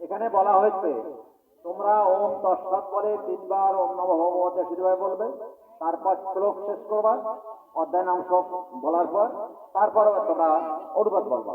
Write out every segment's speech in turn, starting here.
এখানে বলা হয়েছে, তোমরা ওম তৎসৎ বলে তিনবার ওম নম শুরু শিরভাবে বলবে, তারপর শ্লোক শেষ করবা অধ্যায় নাম বলার পর, তারপর তোমরা অনুবাদ বলবা।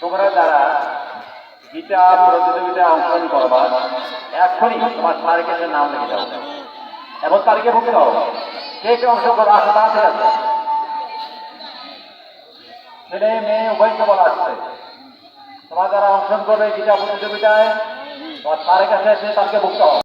তোমরা যারা গীতা প্রতিযোগিতায় অংশগ্রহণ করবা এখনই তোমার কাছে নাম লিখে দাও। এবং তারিখে ভুক্ত হও কে কে অংশগ্রহণ আসো আসো ছেলে, মেয়ে, উভয়কে বলা আসছে তোমরা দ্বারা অংশগ্রহণ করবে গীতা প্রতিযোগিতায় তোমার স্যারের কাছে এসে তাকে ভুগতে হও।